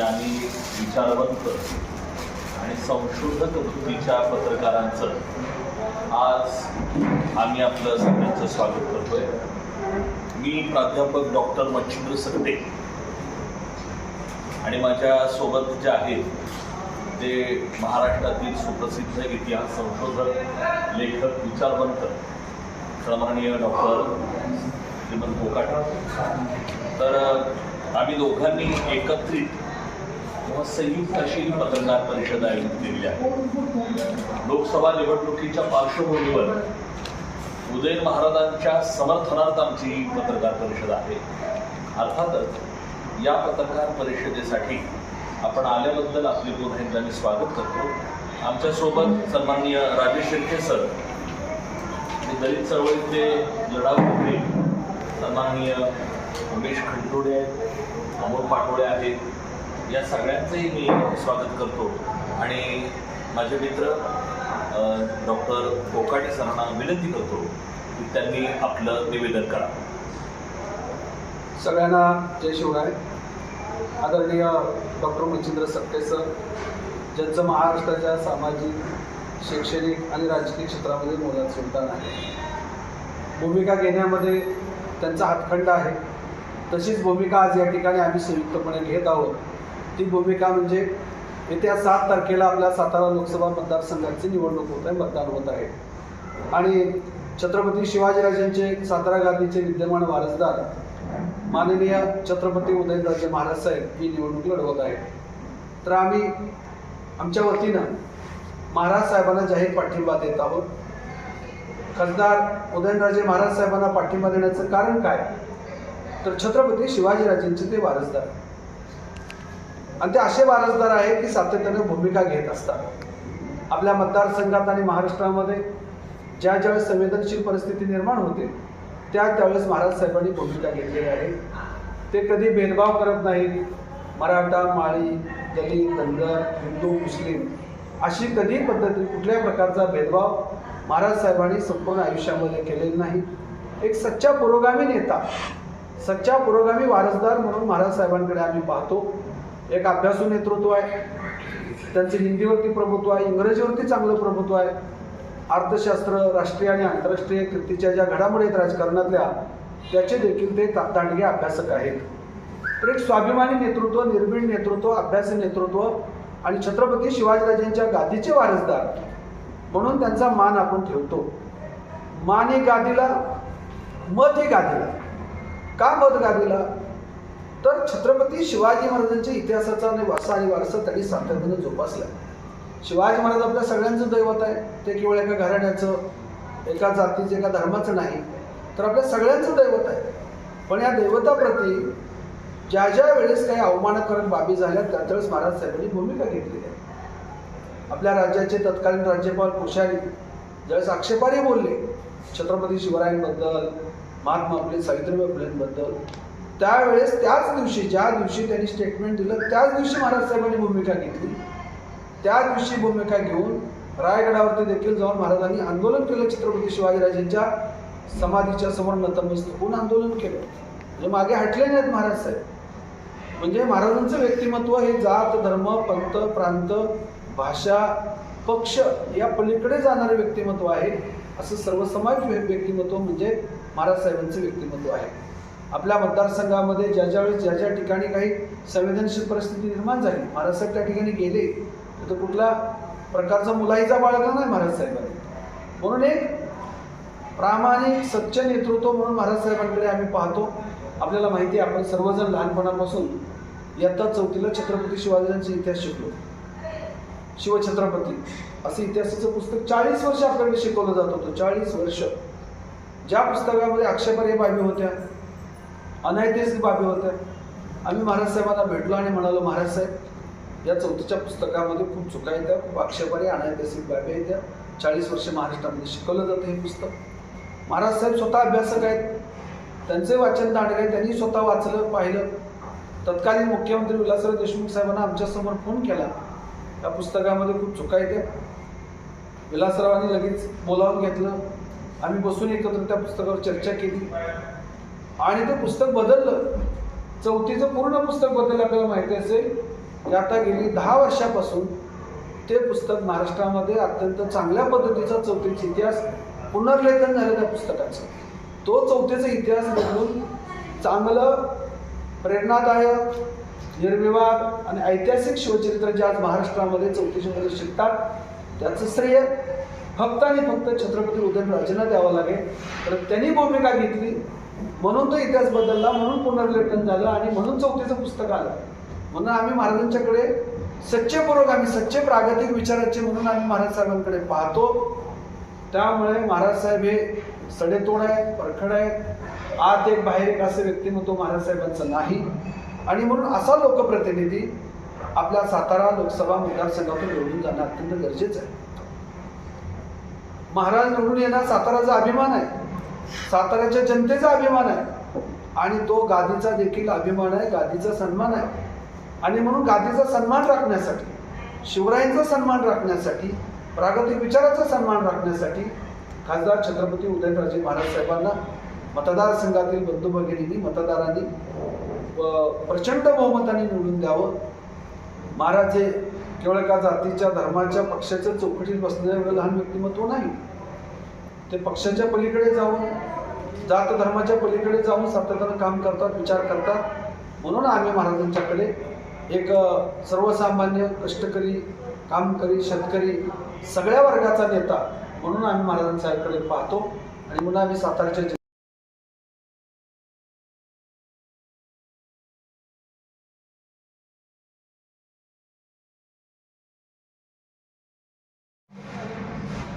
आणि विचारवंत. आणि संशोधक वृत्तीच्या पत्रकारांचं आज आम्ही आपलं सगळ्यांचं स्वागत करतोय. मी प्राध्यापक डॉक्टर मच्छिंद्र सकटे. आणि माझ्या सोबत जे आहेत ते महाराष्ट्रातील सुप्रसिद्ध इतिहास संशोधक लेखक विचारवंत सन्माननीय डॉक्टर श्रीमंत कोकाटे तर आम्ही दोघांनी एकत्रित संयुक्त अशी ही पत्रकार परिषद आयोजित केली आहे. लोकसभा निवडणुकीच्या पार्श्वभूमीवर उदयन महाराजांच्या समर्थनार्थ आमची ही पत्रकार परिषद आहे. अर्थातच या पत्रकार परिषदेसाठी आपण आल्याबद्दल आपले पुन्हा एकदा मी स्वागत करतो. आमच्यासोबत सन्माननीय राजेश शेट्टे सर दलित चळवळीतले लढाऊ होते सन्माननीय उमेश खंडोडे आहेत अमोल पाटोळे आहेत या सगळ्यांचंही मी स्वागत करतो. आणि माझे मित्र डॉक्टर कोकाटे सरांना विनंती करतो की त्यांनी आपलं निवेदन करा. सगळ्यांना जय शिवराय. आदरणीय डॉक्टर मच्छिंद्र सत्ते सर ज्यांचं महाराष्ट्राच्या सामाजिक शैक्षणिक आणि राजकीय क्षेत्रामध्ये मोलाचं योगदान आहे. भूमिका घेण्यामध्ये त्यांचा हातखंड आहे. तशीच भूमिका आज या ठिकाणी आम्ही संयुक्तपणे घेत आहोत. ती भूमिका म्हणजे येत्या सात तारखेला आपल्या सातारा लोकसभा मतदारसंघाची निवडणूक होत आहे मतदान होत आहे. आणि छत्रपती शिवाजीराजांचे सातारा गादीचे विद्यमान वारसदार माननीय छत्रपती उदयनराजे महाराज साहेब ही निवडणूक लढवत आहेत. तर आम्ही आमच्या वतीनं महाराज साहेबांना जाहीर पाठिंबा देत आहोत. खासदार उदयनराजे महाराज साहेबांना पाठिंबा देण्याचं कारण काय? तर छत्रपती शिवाजीराजेंचे ते वारसदार. आणि ते असे वारसदार आहेत की सातत्याने भूमिका घेत असतात. आपल्या मतदारसंघात आणि महाराष्ट्रामध्ये ज्या ज्यावेळेस संवेदनशील परिस्थिती निर्माण होते त्या त्यावेळेस महाराज साहेबांनी भूमिका घेतलेली आहे. ते कधी भेदभाव करत नाहीत. मराठा माळी दलित धनगर हिंदू मुस्लिम अशी कधी पद्धती कुठल्याही प्रकारचा भेदभाव महाराज साहेबांनी संपूर्ण आयुष्यामध्ये केलेला नाही. एक सच्चा पुरोगामी नेता सच्चा पुरोगामी वारसदार म्हणून महाराज साहेबांकडे आम्ही पाहतो. एक अभ्यासू नेतृत्व आहे. त्यांचं हिंदीवरती प्रभुत्व आहे इंग्रजीवरती चांगलं प्रभुत्व आहे. अर्थशास्त्र राष्ट्रीय आणि आंतरराष्ट्रीय कीर्तीच्या ज्या घडामोडी आहेत राजकारणातल्या त्याचे देखील ते ता- दांडगे अभ्यासक आहेत. तर एक स्वाभिमानी नेतृत्व निर्भीड नेतृत्व अभ्यास नेतृत्व आणि छत्रपती शिवाजीराजांच्या गादीचे वारसदार म्हणून त्यांचा मान आपण ठेवतो. मान ही गादीला मत ही गादीला. का मत गादीला? तर छत्रपती शिवाजी महाराजांच्या इतिहासाचा आणि वारसा आणि वारसा त्यांनी सातत्यानं जोपासला. शिवाजी महाराज आपल्या सगळ्यांचं दैवत आहे. ते केवळ एका घराण्याचं एका जातीचं एका धर्माचं नाही तर आपल्या सगळ्यांचं दैवत आहे. पण या दैवताप्रती ज्या ज्या वेळेस काही अवमानकारक बाबी झाल्या त्या त्यावेळेस महाराज साहेबांनी भूमिका घेतलेली आहे. आपल्या राज्याचे तत्कालीन राज्यपाल कोश्यारी ज्यावेळेस आक्षेपाने बोलले छत्रपती शिवरायांबद्दल महात्मा फुले सावित्रीबाई फुलेंबद्दल त्यावेळेस त्याच दिवशी ज्या दिवशी त्यांनी स्टेटमेंट दिलं त्याच दिवशी महाराज साहेबांनी भूमिका घेतली. त्या दिवशी भूमिका घेऊन रायगडावरती देखील जाऊन महाराजांनी आंदोलन केलं छत्रपती शिवाजीराजांच्या समाधीच्या समोर नतमस्तक होऊन आंदोलन केलं. म्हणजे मागे हटले नाहीत महाराज साहेब. म्हणजे महाराजांचं व्यक्तिमत्व हे जात धर्म पंथ प्रांत भाषा पक्ष या पलीकडे जाणारे व्यक्तिमत्व आहे. असं सर्वसमाज व्यक्तिमत्व म्हणजे महाराज साहेबांचं व्यक्तिमत्व आहे. आपल्या मतदारसंघामध्ये ज्या ज्या वेळेस ज्या ज्या ठिकाणी काही संवेदनशील परिस्थिती निर्माण झाली महाराज साहेब त्या ठिकाणी गेले तर कुठला प्रकारचा मुलाहीचा बाळगला नाही महाराज साहेबांनी. म्हणून एक प्रामाणिक सच्च नेतृत्व म्हणून महाराज साहेबांकडे आम्ही पाहतो. आपल्याला माहिती आहे आपण सर्वजण लहानपणापासून इयत्ता चौथीला छत्रपती शिवाजीराजांचा इतिहास शिकलो. शिवछत्रपती असं इतिहासाचं पुस्तक चाळीस वर्ष आपल्याकडे शिकवलं जात होतं चाळीस वर्ष. ज्या पुस्तकामध्ये आक्षेपार्ह बाबी होत्या अनैतिहासिक बाबी होत्या. आम्ही महाराज साहेबांना भेटलो आणि म्हणालो महाराज साहेब या चौथीच्या पुस्तकामध्ये खूप चुका येत्या खूप आक्षेपारी अनैतिहासिक बाबी आहेत. त्या चाळीस वर्ष महाराष्ट्रामध्ये शिकवलं जातं हे पुस्तक. महाराज साहेब स्वतः अभ्यासक आहेत. त्यांचे वाचन दांडग आहे त्यांनी स्वतः वाचलं पाहिलं. तत्कालीन मुख्यमंत्री विलासराव देशमुख साहेबांना आमच्यासमोर फोन केला. त्या पुस्तकामध्ये खूप चुका येत्या विलासरावांनी लगेच बोलावून घेतलं. आम्ही बसून एकत्र त्या पुस्तकावर चर्चा केली. आणि ते पुस्तक बदललं. चौथीचं पूर्ण पुस्तक बदललं आपल्याला माहिती असेल की आता गेली दहा वर्षापासून ते पुस्तक महाराष्ट्रामध्ये अत्यंत चांगल्या पद्धतीचा चौथीचा इतिहास पुनर्लेखन झालं त्या पुस्तकाचं. तो चौथीचा इतिहास बदलून चांगलं प्रेरणादायक निर्विवाद आणि ऐतिहासिक शिवचरित्र जे आज महाराष्ट्रामध्ये चौथीचे मध्ये शिकतात त्याचं श्रेय फक्त आणि फक्त छत्रपती उदयनराजेंना द्यावं लागेल. तर त्यांनी भूमिका घेतली. म्हणून तो इतिहास बदलला म्हणून पुनर्लेखन झालं आणि म्हणून चौथीचं पुस्तक आलं. म्हणून आम्ही महाराजांच्याकडे सच्चे आम्ही सच्चे प्रागतिक विचाराचे म्हणून आम्ही महाराज साहेबांकडे पाहतो. त्यामुळे महाराज साहेब हे सडेतोड आहेत परखड आहेत आत एक बाहेर एक असं व्यक्तिमत्व महाराज साहेबांचं नाही. आणि म्हणून असा लोकप्रतिनिधी आपल्या सातारा लोकसभा मतदारसंघातून निवडून जाणं अत्यंत गरजेचं आहे. महाराज निवडून येणार साताराचा अभिमान आहे. साताऱ्याच्या जनतेचा अभिमान आहे. आणि तो गादीचा देखील अभिमान आहे गादीचा सन्मान आहे. आणि म्हणून गादीचा सन्मान राखण्यासाठी शिवरायांचा सन्मान राखण्यासाठी प्रागतिक विचाराचा सन्मान राखण्यासाठी खासदार छत्रपती उदयनराजे महाराज साहेबांना मतदारसंघातील बंधू भगिनींनी मतदारांनी प्रचंड बहुमताने निवडून द्यावं. महाराज हे केवळ एका जातीच्या धर्माच्या पक्षाच्या चौकटीत बसणारे एवढं लहान व्यक्तिमत्व नाही. ते पक्षाच्या पलीकडे जाऊन जात धर्माच्या पलीकडे जाऊन सातत्यानं काम करतात विचार करतात. म्हणून आम्ही महाराजांच्याकडे एक सर्वसामान्य कष्टकरी कामकरी शेतकरी सगळ्या वर्गाचा नेता म्हणून आम्ही महाराजांसाहेबकडे पाहतो आणि म्हणून आम्ही सातारच्या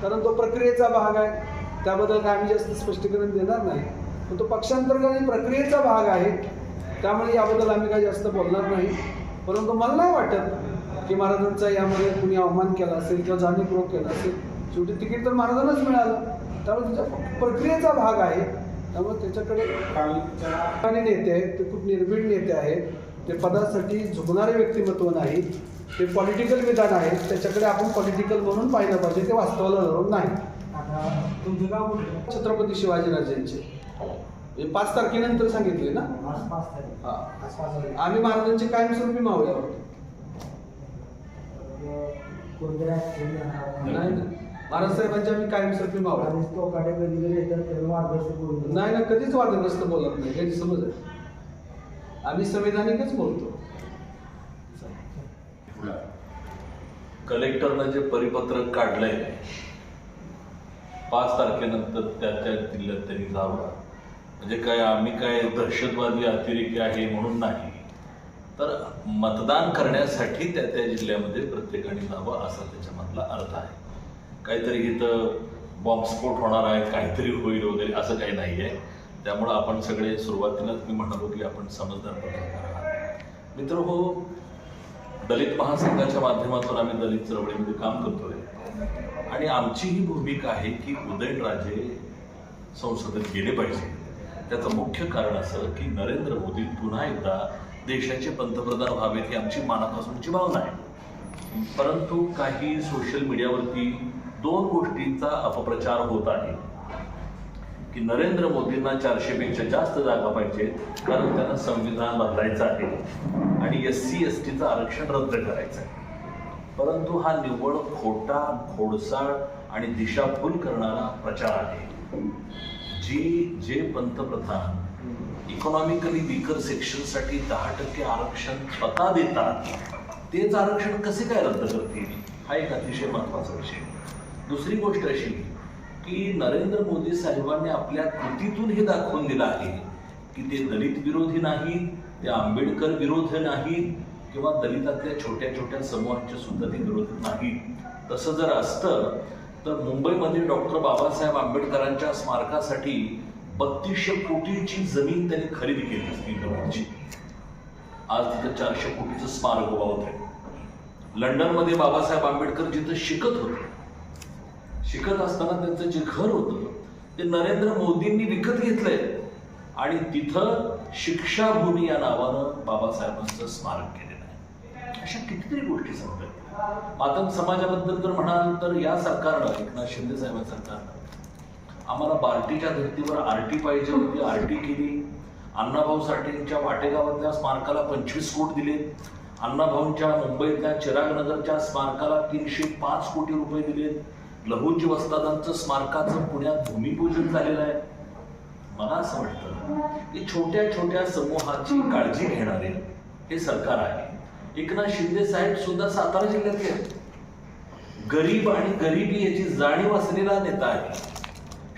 कारण तो प्रक्रियेचा भाग आहे. त्याबद्दल काय आम्ही जास्त स्पष्टीकरण देणार नाही. पण तो पक्षांतर्गत आणि प्रक्रियेचा भाग आहे. त्यामुळे याबद्दल आम्ही काही जास्त बोलणार नाही. परंतु मला नाही वाटत की महाराजांचा यामध्ये कुणी अवमान केला असेल किंवा जाणीवपूर्वक केला असेल. शेवटी तिकीट तर महाराजांनाच मिळालं. त्यामुळे त्याच्या प्रक्रियेचा भाग आहे. त्यामुळे त्याच्याकडे नेते आहेत. ते खूप निर्भीड नेते आहेत. ते पदासाठी झुकणारे व्यक्तिमत्व नाही. ते पॉलिटिकल विधान आहेत. त्याच्याकडे आपण पॉलिटिकल म्हणून पाहिलं पाहिजे. ते वास्तवाला धरून नाही. तुमचं गाव कुठलं छत्रपती शिवाजीराजांचे हे पाच तारखेनंतर सांगितले ना? आज पाच तारीख. हा. आज पाच तारीख. आम्ही महाराजांचे कायमस्वरूपी मावळे आहोत. कोणत्या नाही ना महाराज साहेबांचे आम्ही कायमस्वरूपी मावळे आहोत. आणि तो काटे कधी. नाही ना कधीच वादग्रस्त बोलत नाही. गैरसमज आहे. आम्ही संविधानिकच बोलतो. कलेक्टरनं जे परिपत्रक काढलंय पाच तारखेनंतर त्या त्या जिल्ह्यात त्यांनी जावं म्हणजे काय आम्ही काय दहशतवादी अतिरेकी आहे म्हणून नाही. तर मतदान करण्यासाठी त्या त्या जिल्ह्यामध्ये प्रत्येकाने जावं असा त्याच्यामधला अर्थ आहे. काहीतरी इथं बॉम्बस्फोट होणार आहे काहीतरी होईल वगैरे असं काही नाही आहे त्यामुळं आपण सगळे सुरुवातीलाच मी म्हणालो की आपण समजदार पत्रकार आहात. मित्र हो दलित महासंघाच्या माध्यमातून आम्ही दलित चळवळीमध्ये काम करतोय. आणि आमची ही भूमिका आहे की उदयनराजे संसदेत गेले पाहिजे. त्याचं मुख्य कारण असं की नरेंद्र मोदी पुन्हा एकदा देशाचे पंतप्रधान व्हावेत ही आमची मनापासूनची भावना आहे. परंतु काही सोशल मीडियावरती दोन गोष्टींचा अपप्रचार होत आहे. की नरेंद्र मोदींना चारशेपेक्षा जास्त जागा पाहिजेत कारण त्यांना संविधान बदलायचं आहे आणि एस सी एस टीचं आरक्षण रद्द करायचं आहे. परंतु हा निव्वळ खोटा खोडसाळ आणि दिशाभूल करणारा प्रचार आहे. जी जे पंतप्रधान इकॉनॉमिकली वीकर सेक्शनसाठी दहा टक्के आरक्षण स्वतः देतात तेच आरक्षण कसे काय रद्द करतील? हा एक अतिशय महत्त्वाचा विषय. दुसरी गोष्ट अशी की नरेंद्र मोदी साहेबांनी आपल्या कृतीतून हे दाखवून दिलं आहे की ते दलित विरोधी नाहीत ते आंबेडकर विरोधी नाहीत किंवा दलितातल्या छोट्या छोट्या समूहांच्या सुद्धा ते विरोध नाहीत तसं जर असतं तर मुंबईमध्ये डॉक्टर बाबासाहेब आंबेडकरांच्या स्मारकासाठी बत्तीसशे कोटीची जमीन त्यांनी खरेदी केली असती इंदोरची आज तिथं चारशे कोटीचं स्मारक उभा होत आहे लंडनमध्ये बाबासाहेब आंबेडकर जिथं शिकत होते शिकत असताना त्यांचं जे घर होतं ते नरेंद्र मोदींनी विकत घेतलंय. आणि तिथं शिक्षाभूमी या नावानं बाबासाहेबांचं स्मारक केलं. अशा कितीतरी गोष्टी सांगतात. मातंग समाजाबद्दल जर म्हणाल तर या सरकारनं एकनाथ शिंदे साहेबांच्या सरकारनं आम्हाला बार्टीच्या धर्तीवर आरटी पाहिजे होती आरटी केली. अण्णाभाऊ साठेंच्या वाटेगावातल्या स्मारकाला पंचवीस कोट दिले अण्णाभाऊंच्या मुंबईतल्या चिरागनगरच्या स्मारकाला तीनशे पाच कोटी रुपये दिलेत. लहुजी वस्तादांचं स्मारकाचं पुण्यात भूमिपूजन झालेलं आहे. मला असं वाटतं की छोट्या छोट्या समूहाची काळजी घेणारे हे सरकार आहे. एकनाथ शिंदे साहेब सुद्धा सातारा जिल्ह्यातले आहेत. गरीब आणि गरिबी याची जाणीव असलेला नेता आहे.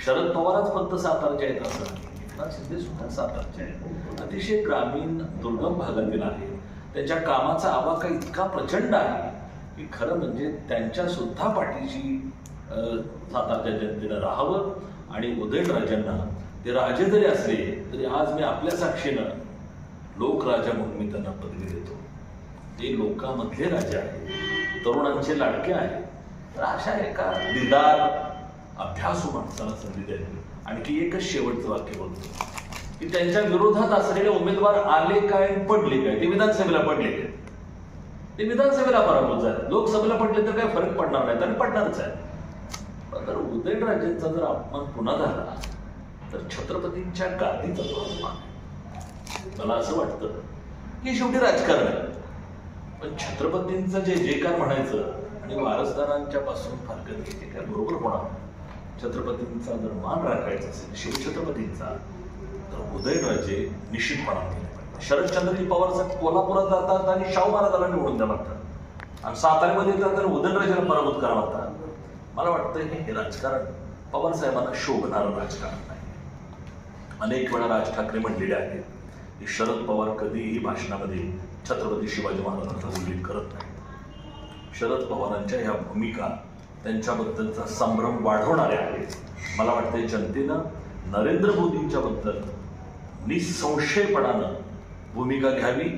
शरद पवारच फक्त सातारचे आहेत असं. एकनाथ शिंदे सुद्धा सातारचे आहेत. अतिशय ग्रामीण दुर्गम भागातील आहे. त्यांच्या कामाचा आवाका इतका प्रचंड आहे की खरं म्हणजे त्यांच्या सुद्धा पाठीशी अं, सातारच्या जनतेनं राहावं आणि उदयनराजांना ते राजे जरी असले तरी आज मी आपल्या साक्षीनं लोकराजा म्हणून मी त्यांना पदवी देतो. ते लोकांमधले राजे आहेत तरुणांचे लाडके आहेत तर अशा एका दिदार अभ्यासू माणसाला संधी द्यावी आणखी एकच शेवटचं वाक्य बोलतो. की त्यांच्या विरोधात असलेले उमेदवार आले काय पडले काय? ते विधानसभेला पडले काय? ते विधानसभेला पराभूत झाले. लोकसभेला पडले तर काय फरक पडणार नाही आणि पडणारच आहे. तर उदयनराजेंचा जर अपमान पुन्हा झाला तर छत्रपतींच्या गादीचा तो अपमान मला असं वाटतं की शेवटी राजकारण आहे. पण छत्रपतींचं जे जे काय म्हणायचं आणि वारसदारांच्या पासून फारकत घेते काय बरोबर होणार छत्रपतींचा जर मान राखायचा असेल शिवछत्रपतींचा तर उदयराजे निश्चितपणाने केले पाहिजे शरदचंद्रजी पवार साहेब कोल्हापुरात जातात आणि शाहू महाराजाला निवडून द्या लागतात. आणि साताऱ्यामध्ये येतात आणि उदयनराजेला पराभूत करा लागतात. मला वाटतं हे हे राजकारण पवार साहेबांना शोभणारं राजकारण नाही. अनेक वेळा राज ठाकरे म्हणलेले आहेत की शरद पवार कधीही भाषणामध्ये छत्रपती शिवाजी महाराजांचा उल्लेख करत नाही. शरद पवारांच्या ह्या भूमिका त्यांच्याबद्दलचा संभ्रम वाढवणाऱ्या आहेत. मला वाटते जनतेनं नरेंद्र मोदींच्या बद्दल निसंशयपणानं भूमिका घ्यावी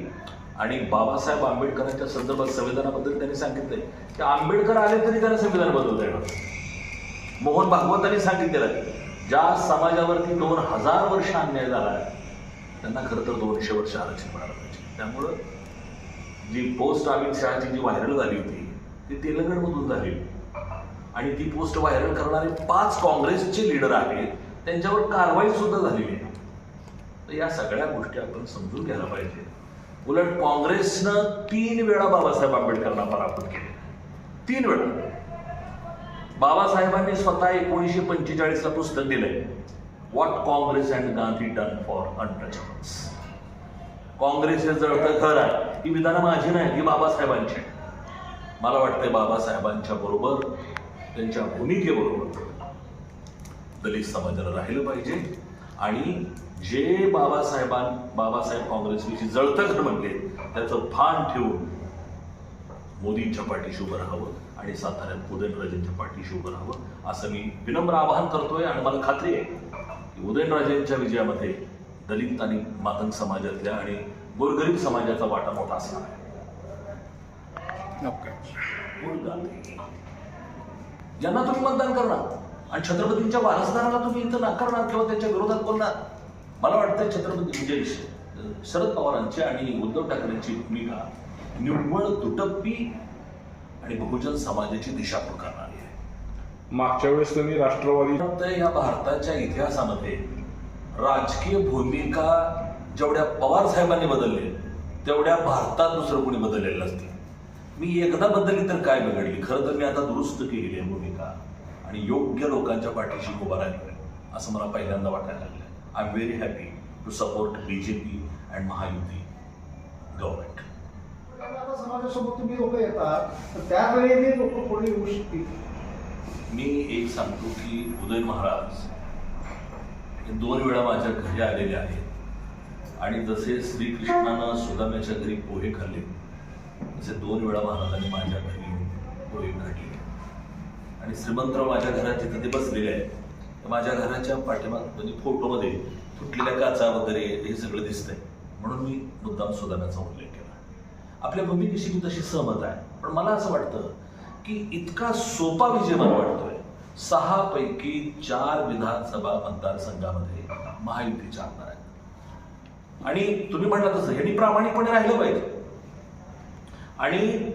आणि बाबासाहेब आंबेडकरांच्या संदर्भात संविधानाबद्दल त्यांनी सांगितलंय की आंबेडकर आले तरी त्यांना संविधान बदलता येणार मोहन भागवतांनी सांगितलेलं आहे ज्या समाजावरती दोन हजार वर्ष अन्याय झाला आहे त्यांना खरं तर दोनशे वर्ष आरक्षण मिळालं पाहिजे. त्यामुळं जी पोस्ट अमित शहाची जी व्हायरल झाली होती ती तेलंगणमधून झाली. आणि ती पोस्ट व्हायरल करणारे पाच काँग्रेसचे लीडर आहेत त्यांच्यावर कारवाई सुद्धा झालेली आहे. तर या सगळ्या गोष्टी आपण समजून घ्यायला पाहिजे. उलट काँग्रेसनं तीन वेळा बाबासाहेब आंबेडकरांना पराभूत केले. तीन वेळा. बाबासाहेबांनी स्वतः एकोणीसशे पंचेचाळीसला पुस्तक दिलंय. What Congress and Gandhi done for untouchables. Congress हे जळतं घर आहे ही विधानं माझी नाही ही बाबासाहेबांची आहे. मला वाटतंय बाबासाहेबांच्या बरोबर त्यांच्या भूमिकेबरोबर दलित समाजाला राहिलं पाहिजे आणि जे बाबासाहेबां बाबासाहेब काँग्रेसविषयी जळतं घर म्हणले त्याचं भान ठेवून मोदींच्या पाठीशी उभं राहावं आणि साताऱ्यात उदयनराजेंच्या पाठीशी उभं राहावं असं मी विनम्र आवाहन करतोय आणि मला खात्री आहे उदयनराजेंच्या विजयामध्ये दलित आणि मातंग समाजातल्या आणि गोरगरीब समाजाचा वाटा मोठा असणार आहे. मूळ गांधी. यांना तुम्ही मतदान करणार. आणि छत्रपतींच्या वारसदाराला तुम्ही इथं नाकारणार किंवा त्यांच्या विरोधात बोलणार. मला वाटतं छत्रपती म्हणजे श- शरद पवारांची आणि उद्धव ठाकरेंची भूमिका निव्वळ दुटप्पी आणि बहुजन समाजाची दिशाभूल करणारी. आहे मागच्या वेळेस तुम्ही राष्ट्रवादी फक्त या भारताच्या इतिहासामध्ये राजकीय भूमिका जेवढ्या पवार साहेबांनी बदलले तेवढ्या भारतात दुसरं कोणी बदललेलं नसते. मी एकदा बदलली तर काय बिघडली? खरं तर मी आता दुरुस्त केलेली आहे भूमिका आणि योग्य लोकांच्या पाठीशी उभा राहिलोय असं मला पहिल्यांदा वाटायला लागलं I am very happy to support B J P and Mahayuti government आता समाजासोबत तुम्ही लोक येतात तर त्यावेळी लोक पुढे येऊ शकतील. मी एक सांगतो की उदय महाराज हे दोन वेळा माझ्या घरी आलेले आहेत. आणि जसे श्रीकृष्णानं सुदाम्याच्या घरी पोहे खाल्ले तसे दोन वेळा महाराजांनी माझ्या घरी पोहे काढले आणि श्रीमंतराव माझ्या घरात तिथे ते बसलेले आहेत. तर माझ्या घराच्या पाठीमाग म्हणजे फोटोमध्ये तुटलेल्या काचा वगैरे हे सगळं दिसतंय. म्हणून मी मुद्दाम सुदाम्याचा उल्लेख केला. आपल्या भूमिकेशी मी तशी सहमत आहे. पण मला असं वाटतं की इतका सोपा विजय मला वाटतोय. सहा पैकी चार विधानसभा मतदारसंघामध्ये महायुतीचे आमदार आहेत आणि तुम्ही म्हणला तसं यांनी प्रामाणिकपणे राहिलं पाहिजे. आणि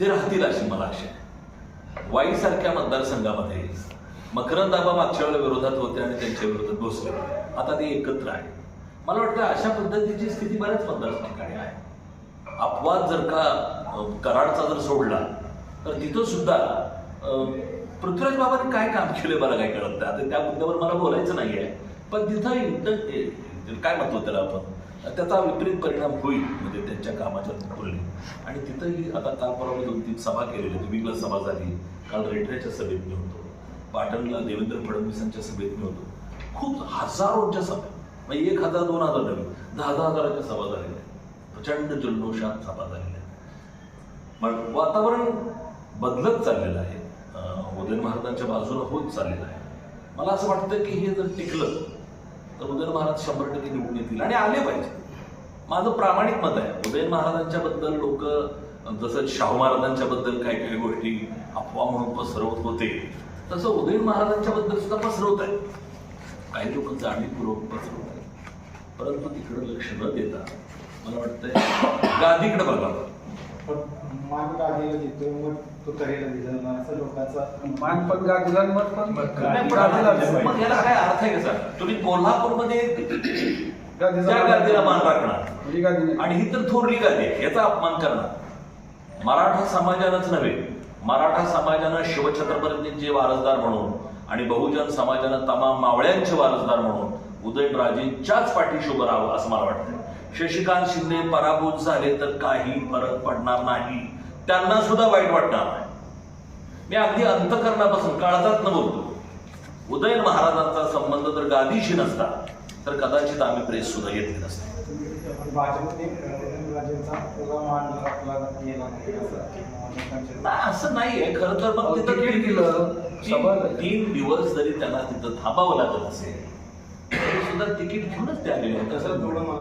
ते राहतील अशी मला आशा आहे. वाईसारख्या मतदारसंघामध्ये मकरंदाबा मागच्या वेळेला विरोधात होते आणि त्यांच्या विरोधात घोसले आता ते एकत्र आहे. मला वाटतं अशा पद्धतीची स्थिती बऱ्याच मतदारसंघाने आहे. अपवाद जर का कराडचा जर सोडला तर तिथं सुद्धा पृथ्वीराज बाबांनी काय काम केलं मला काय कळत नाही. आता त्या मुद्द्यावर मला बोलायचं नाही आहे पण तिथं युद्ध काय म्हणतो त्याला आपण? त्याचा विपरीत परिणाम होईल म्हणजे त्यांच्या कामाच्या तुलनेत. आणि तिथंही आता काल दोन तीन सभा केलेली विंगला सभा झाली. काल रेठऱ्याच्या सभेत मी होतो. पाटणला देवेंद्र फडणवीसांच्या सभेत मी होतो. खूप हजारोच्या सभा. म्हणजे एक हजार दोन हजार नव्हे दहा दहा हजाराच्या सभा झालेल्या प्रचंड जल्लोषात सभा झालेल्या आहेत मग वातावरण बदलत चाललेलं आहे. उदयन महाराजांच्या बाजूला होत चाललेलं आहे. मला असं वाटतं की हे जर टिकलं तर उदयन महाराज शंभर टक्के निवडून येतील आणि आले पाहिजे. माझं प्रामाणिक मत आहे. उदयन महाराजांच्या बद्दल लोक जसं शाहू महाराजांच्या बद्दल काही काही गोष्टी अफवा म्हणून पसरवत होते तसं उदयन महाराजांच्या बद्दल सुद्धा पसरवत आहे काही लोक जाणीवपूर्वक पसरवत आहेत. परंतु तिकडं लक्ष न देता मला वाटतंय. गादीकडे बघावं पण मान गाडीला देतोय मग तो दिलं असं लोकांचा मान पण गादीला मत पण. मग याला काय अर्थ आहे का सर? तुम्ही कोल्हापूरमध्ये त्या गादीला मान राखणार. नाही. आणि ही तर थोरली गादी आहे याचा अपमान करणार. मराठा समाजानंच नव्हे मराठा समाजानं शिवछत्रपतींचे वारसदार म्हणून आणि बहुजन समाजानं तमाम मावळ्यांचे वारसदार म्हणून उदयनराजेंच्याच पाठीशी उभं राहावं असं मला वाटतं शशिकांत शिंदे पराभूत झाले तर काही फरक पडणार नाही. त्यांना सुद्धा वाईट वाटणार नाही. मी अगदी अंतकरणापासून काळजात न बोलतो. उदयन महाराजांचा संबंध जर गादीशी नसता तर कदाचित आम्ही प्रेस सुद्धा घेतली नसते असं नाहीये. खरं तर मग तिथं सभा तीन दिवस जरी त्यांना तिथं थांबावं लागत असेल तरी सुद्धा तिकीट घेऊनच ते आलेले थोडं